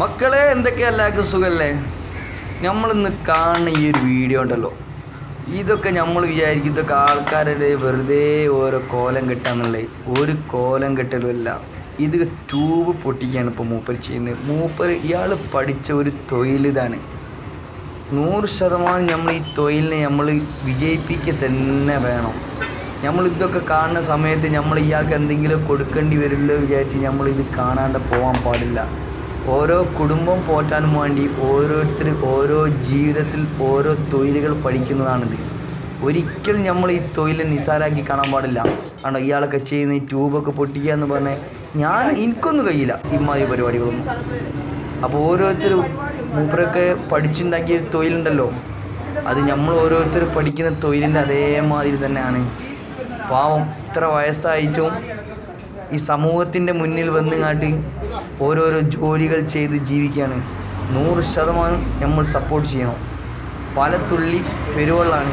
മക്കളെ എന്തൊക്കെയാ എല്ലാവർക്കും സുഖമല്ലേ നമ്മളിന്ന് കാണുന്ന ഈ ഒരു വീഡിയോ ഉണ്ടല്ലോ. ഇതൊക്കെ നമ്മൾ വിചാരിക്കും ഇതൊക്കെ ആൾക്കാരുടെ വെറുതെ ഓരോ കോലം കെട്ടാന്നുള്ളത് ഒരു കോലം കെട്ടലുമല്ല. ഇത് ട്യൂബ് പൊട്ടിക്കുകയാണ് ഇപ്പോൾ മൂപ്പർ ചെയ്യുന്നത്. മൂപ്പർ ഇയാൾ പഠിച്ച ഒരു തൊഴിൽ ഇതാണ്. നൂറ് ശതമാനം നമ്മൾ ഈ തൊഴിലിനെ നമ്മൾ വിജയിപ്പിക്കുക തന്നെ വേണം. നമ്മൾ ഇതൊക്കെ കാണുന്ന സമയത്ത് നമ്മൾ ഇയാൾക്ക് എന്തെങ്കിലും കൊടുക്കേണ്ടി വരുമല്ലോ വിചാരിച്ച് നമ്മൾ ഇത് കാണാണ്ട് പോകാൻ പാടില്ല. ഓരോ കുടുംബം പോറ്റാനും വേണ്ടി ഓരോരുത്തർ ഓരോ ജീവിതത്തിൽ ഓരോ തൊഴിലുകൾ പഠിക്കുന്നതാണിത്. ഒരിക്കലും നമ്മൾ ഈ തൊഴിൽ നിസ്സാരാക്കി കാണാൻ പാടില്ല. ആണോ ഇയാളൊക്കെ ചെയ്യുന്ന ഈ ട്യൂബൊക്കെ പൊട്ടിക്കുക എന്ന് പറഞ്ഞാൽ ഞാൻ എനിക്കൊന്നും കഴിയില്ല ഇമ്മാതിരി പരിപാടികളൊന്നും. അപ്പോൾ ഓരോരുത്തർ മൂപ്പരൊക്കെ പഠിച്ചുണ്ടാക്കിയ ഒരു തൊഴിലുണ്ടല്ലോ. അത് നമ്മൾ ഓരോരുത്തർ പഠിക്കുന്ന തൊഴിലിന്റെ അതേമാതിരി തന്നെയാണ്. പാവം ഇത്ര വയസ്സായിട്ടും ഈ സമൂഹത്തിന്റെ മുന്നിൽ വന്നുകാട്ടി ഓരോരോ ജോലികൾ ചെയ്ത് ജീവിക്കുകയാണ്. നൂറ് ശതമാനം നമ്മൾ സപ്പോർട്ട് ചെയ്യണം. പല തുള്ളി പെരുവള്ളാണ്.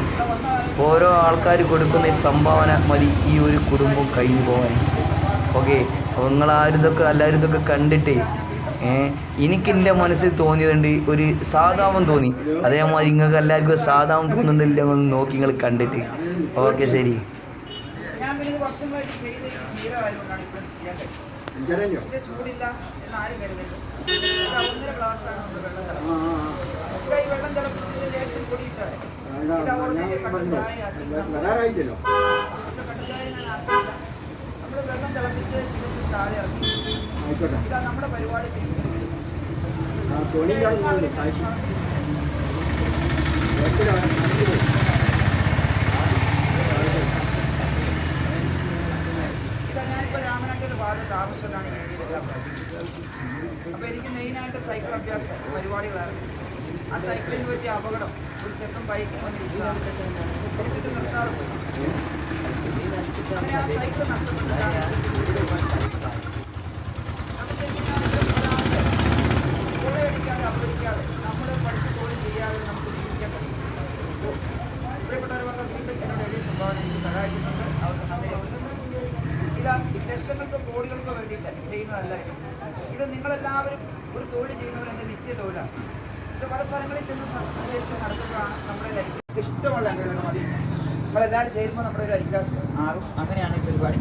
ഓരോ ആൾക്കാർ കൊടുക്കുന്ന സംഭാവന മതി ഈ ഒരു കുടുംബം കഴിഞ്ഞു പോകാൻ. ഓക്കെ അപ്പോൾ ഇതൊക്കെ എല്ലാവരും ഇതൊക്കെ കണ്ടിട്ടേ എനിക്ക് എന്റെ മനസ്സിൽ തോന്നിയതുണ്ട് ഒരു സാധാവം തോന്നി. അതേമാതിരി നിങ്ങൾക്ക് എല്ലാവർക്കും സാധാവം തോന്നുന്നില്ല എന്ന് നോക്കി നിങ്ങൾ കണ്ടിട്ട്. ഓക്കെ ശരി. ഇത് ചൂടില്ല എന്ന് ആരും കരുതരുത്. ഒരു ഒന്നര ഗ്ലാസ്സാണ് നമ്മൾ വെള്ളം ഇപ്പൊ ഈ വെള്ളം തിളപ്പിച്ചതിന് ലേശം പൊടിയിട്ടാണ് ഇത് ഓർഡിനറി കട്ടൻ ചായ ആക്കിയില്ല. പക്ഷെ ഞാൻ ആക്കിയില്ല. നമ്മൾ വെള്ളം തിളപ്പിച്ച് ശിവസ് താഴെ ഇറക്കി. ഇതാ നമ്മുടെ പരിപാടി കഴിഞ്ഞിട്ട് ആ തുണി കാണുന്നുണ്ട് കാഴ്ച ഇതാ ഞാനിപ്പോൾ ഒരു വാദം താമസിച്ചിട്ടാണ് അപ്പൊ രീതിയിലെല്ലാം അപ്പോൾ എനിക്ക് മെയിനായിട്ട് സൈക്കിൾ അഭ്യാസ പരിപാടികളായിരുന്നു ആ സൈക്കിളിന് പറ്റിയ അപകടം ഒരു ചെക്കൻ ബൈക്കിൽ വന്നിരിക്കുന്നതാണ് പിടിച്ചിട്ട് അങ്ങനെ ആ സൈക്കിൾ നഷ്ടപ്പെട്ടിട്ടാണ് ലക്ഷങ്ങൾക്ക് കോടികൾക്ക് വേണ്ടിയിട്ട് ചെയ്യുന്നതല്ല ഇത് ഇത് നിങ്ങളെല്ലാവരും ഒരു തൊഴിൽ ചെയ്യുന്നവരെന്റെ നിത്യ തൊഴിലാണ് ഇത് പല സ്ഥലങ്ങളിൽ ചെന്ന് സഞ്ചരിച്ച് നടത്തുമ്പോഴാണ് നമ്മുടെ ലൈഫ് ഇഷ്ടമുള്ള എന്തെങ്കിലും മതി നമ്മളെല്ലാവരും ചേരുമ്പോൾ നമ്മുടെ ഒരു അരിക്കാസ് ആകും. അങ്ങനെയാണ് ഈ പരിപാടി.